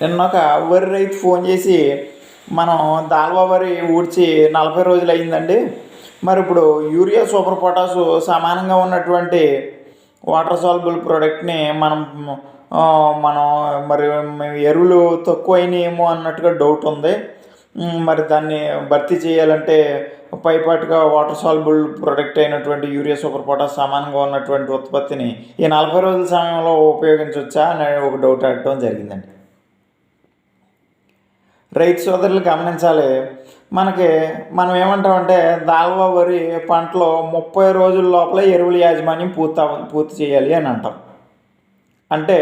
నిన్న ఒక వరి రైతు ఫోన్ చేసి మనం దాల్వా వరి ఊడ్చి నలభై రోజులు అయిందండి. మరి ఇప్పుడు యూరియా సూపర్ పొటాసు సమానంగా ఉన్నటువంటి వాటర్ సాల్బుల్ ప్రోడక్ట్ని మనం మనం మరి ఎరువులు తక్కువైనాయేమో అన్నట్టుగా డౌట్ ఉంది. మరి దాన్ని భర్తీ చేయాలంటే పైపాటుగా వాటర్ సాల్బుల్ ప్రొడక్ట్ అయినటువంటి యూరియా సూపర్ పొటాస్ సమానంగా ఉన్నటువంటి ఉత్పత్తిని ఈ నలభై రోజుల సమయంలో ఉపయోగించవచ్చా అని ఒక డౌట్ అడగడం జరిగిందండి. రైతు సోదరులు గమనించాలి. మనకి మనం ఏమంటామంటే దాల్వా వరి పంటలో ముప్పై రోజుల లోపల ఎరువుల యాజమాన్యం పూర్తి పూర్తి చేయాలి అని అంటాం. అంటే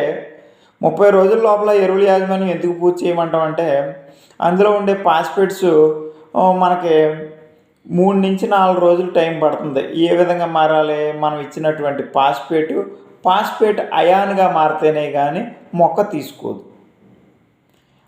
ముప్పై రోజుల లోపల ఎరువుల యాజమాన్యం ఎందుకు పూర్తి చేయమంటామంటే అందులో ఉండే పాస్పేట్స్ మనకి మూడు నుంచి నాలుగు రోజులు టైం పడుతుంది. ఏ విధంగా మారాలి? మనం ఇచ్చినటువంటి పాస్పేట్ పాస్పేట్ అయాన్గా మారితేనే కానీ మొక్క తీసుకోదు.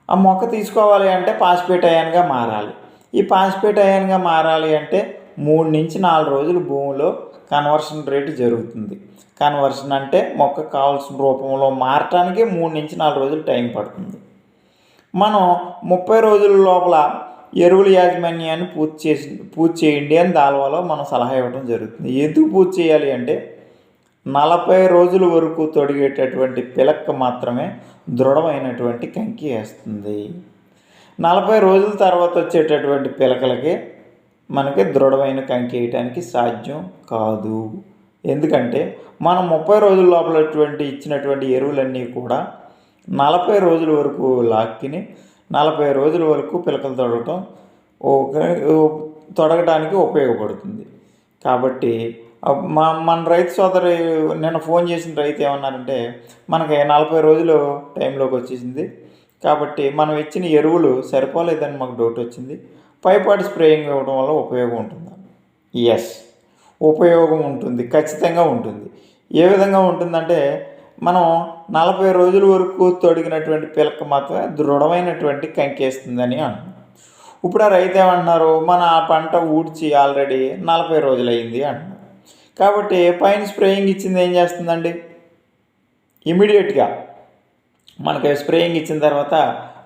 ఆ మొక్క తీసుకోవాలి అంటే పాస్పేట్ అయాన్గా మారాలి. ఈ పాస్పేట్ అయాన్గా మారాలి అంటే మూడు నుంచి నాలుగు రోజులు భూమిలో కన్వర్షన్ రేటు జరుగుతుంది. కన్వర్షన్ అంటే మొక్క కావాల్సిన రూపంలో మారటానికి మూడు నుంచి నాలుగు రోజులు టైం పడుతుంది. మనం ముప్పై రోజుల లోపల ఎరువుల యాజమాన్యాన్ని పూర్తి చేసి పూర్తి చేయండి అని దాల్వాలో మనం సలహా ఇవ్వడం జరుగుతుంది. ఎందుకు పూర్తి చేయాలి అంటే నలభై రోజుల వరకు తొడిగేటటువంటి పిలక్క మాత్రమే దృఢమైనటువంటి కంకి వేస్తుంది. నలభై రోజుల తర్వాత వచ్చేటటువంటి పిలకలకి మనకి దృఢమైన కంకి వేయడానికి సాధ్యం కాదు. ఎందుకంటే మనం ముప్పై రోజుల లోపలటువంటి ఇచ్చినటువంటి ఎరువులన్నీ కూడా నలభై రోజుల వరకు లాక్కిని నలభై రోజుల వరకు పిలకలు తొడగటం ఒక తొడగటానికి ఉపయోగపడుతుంది. కాబట్టి మా మన రైతు సోదరి నిన్న ఫోన్ చేసిన రైతు ఏమన్నారంటే మనకి నలభై రోజులు టైంలోకి వచ్చేసింది. కాబట్టి మనం ఇచ్చిన ఎరువులు సరిపోలేదని మాకు డౌట్ వచ్చింది. పైపాటి స్ప్రేయింగ్ ఇవ్వడం వల్ల ఉపయోగం ఉంటుందా? ఎస్ ఉపయోగం ఉంటుంది. ఖచ్చితంగా ఉంటుంది. ఏ విధంగా ఉంటుందంటే మనం నలభై రోజుల వరకు తొడిగినటువంటి పిలక మాత్రమే దృఢమైనటువంటి కంకేస్తుందని అంటున్నాం. ఇప్పుడు ఆ రైతు ఏమంటున్నారు? మన ఆ పంట ఊడ్చి ఆల్రెడీ నలభై రోజులు అయింది అంటున్నారు. కాబట్టి పైన స్ప్రేయింగ్ ఇచ్చింది ఏం చేస్తుందండి? ఇమీడియట్గా మనకి స్ప్రేయింగ్ ఇచ్చిన తర్వాత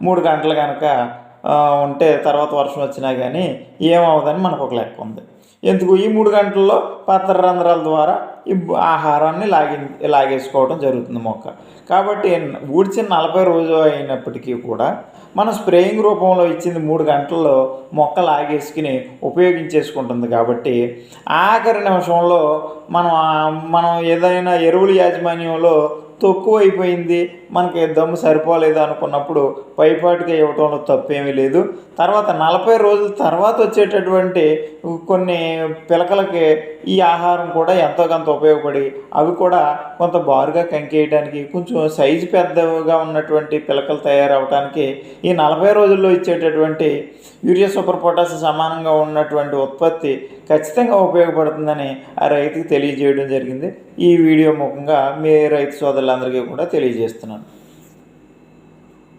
మూడు గంటలు కనుక ఉంటే తర్వాత వర్షం వచ్చినా కానీ ఏమవుదని మనకు ఒక లెక్క ఉంది. ఎందుకు? ఈ మూడు గంటల్లో పత్ర రంధ్రాల ద్వారా ఈ ఆహారాన్ని లాగి లాగేసుకోవడం జరుగుతుంది మొక్క. కాబట్టి ఊడ్చిన నలభై రోజు అయినప్పటికీ కూడా మనం స్ప్రేయింగ్ రూపంలో ఇచ్చింది మూడు గంటల్లో మొక్క లాగేసుకుని ఉపయోగించేసుకుంటుంది కాబట్టి ఆఖరి నిమిషంలో మనం మనం ఏదైనా ఎరువుల యాజమాన్యంలో తక్కువ అయిపోయింది మనకి దమ్ము సరిపోలేదు అనుకున్నప్పుడు పైపాటిగా ఇవ్వటంలో తప్పేమీ లేదు. తర్వాత నలభై రోజుల తర్వాత వచ్చేటటువంటి కొన్ని పిలకలకి ఈ ఆహారం కూడా ఎంతో కొంత ఉపయోగపడి అవి కూడా కొంత బారుగా కంకేయడానికి కొంచెం సైజు పెద్దగా ఉన్నటువంటి పిలకలు తయారవడానికి ఈ నలభై రోజుల్లో ఇచ్చేటటువంటి యూరియా సూపర్ పొటాస్ సమానంగా ఉన్నటువంటి ఉత్పత్తి ఖచ్చితంగా ఉపయోగపడుతుందని ఆ రైతుకి తెలియజేయడం జరిగింది. ఈ వీడియో ముఖంగా మీ రైతు ప్రజలందరికీ కూడా తెలియజేస్తున్నాను.